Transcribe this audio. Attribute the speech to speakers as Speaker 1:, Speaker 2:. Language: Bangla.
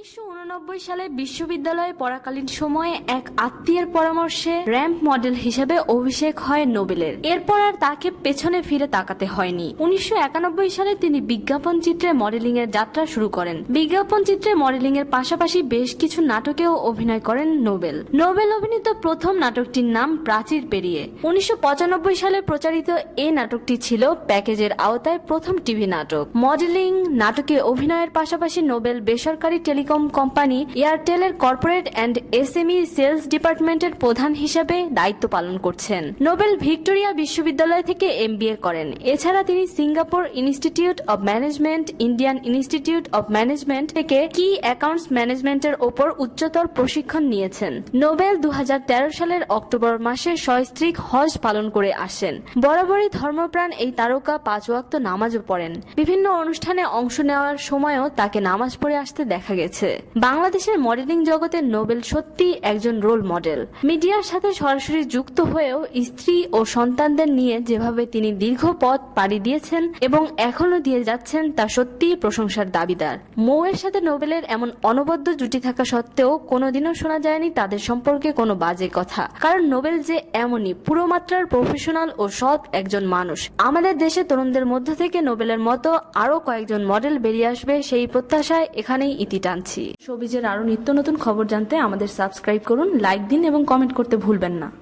Speaker 1: উনিশশো সালে বিশ্ববিদ্যালয়ে পড়াকালীন সময়ে এক আত্মীয়ের পরামর্শে র্যাম্প মডেল হিসেবে অভিষেক হয় নোবেলের। এরপর আর তাকে পেছনে ফিরে তাকাতে হয়নি। উনিশশো একানব্বই সালে তিনি বিজ্ঞাপন চিত্রে মডেলিং এর যাত্রা শুরু করেন। বিজ্ঞাপন চিত্রে মডেলিং এর পাশাপাশি বেশ কিছু নাটকেও অভিনয় করেন নোবেল। নোবেল অভিনীত প্রথম নাটকটির নাম প্রাচীর পেরিয়ে। উনিশশো পঁচানব্বই সালে প্রচারিত এই নাটকটি ছিল প্যাকেজের আওতায় প্রথম টিভি নাটক। মডেলিং নাটকে অভিনয়ের পাশাপাশি নোবেল বেসরকারি টেলিকম কোম্পানি এয়ারটেলের কর্পোরেট অ্যান্ড এসএমই সেলস ডিপার্টমেন্টের প্রধান হিসাবে দায়িত্ব পালন করছেন। নোবেল ভিক্টোরিয়া বিশ্ববিদ্যালয় থেকে এমবিএ করেন। এছাড়া তিনি Singapore Institute of Management, Indian Institute of Management থেকে কি অ্যাকাউন্টস ম্যানেজমেন্টের ওপর উচ্চতর প্রশিক্ষণ নিয়েছেন। নোবেল দু হাজার তেরো সালের অক্টোবর মাসে সস্ত্রীক হজ পালন করে আসেন। বরাবরই ধর্মপ্রাণ এই তারকা পাঁচ ওয়াক্ত নামাজও পড়েন। বিভিন্ন অনুষ্ঠানে অংশ নেওয়ার সময়ও তাকে নামাজ পড়ে আসতে দেখা গেছে। বাংলাদেশের মডেলিং জগতের নোবেল সত্যি একজন রোল মডেল। মিডিয়ার সাথে সরাসরি যুক্ত হয়েও স্ত্রী ও সন্তানদের নিয়ে যেভাবে তিনি দীর্ঘ পথ পাড়ি দিয়েছেন এবং এখনও দিয়ে যাচ্ছেন তা সত্যিই প্রশংসার দাবিদার। মৌয়ের সাথে নোবেলের এমন অনবদ্য জুটি থাকা সত্ত্বেও কোনোদিনও শোনা যায়নি তাদের সম্পর্কে কোনো বাজে কথা। কারণ নোবেল যে এমনই পুরো মাত্রার প্রফেশনাল ও সৎ একজন মানুষ। আমাদের দেশে তরুণদের মধ্য থেকে নোবেলের মতো আরও কয়েকজন মডেল বেরিয়ে আসবে সেই প্রত্যাশায় এখানেই ইতি টানছি। সবিজের আরও নিত্য নতুন খবর জানতে আমাদের সাবস্ক্রাইব করুন, লাইক দিন এবং কমেন্ট করতে ভুলবেন না।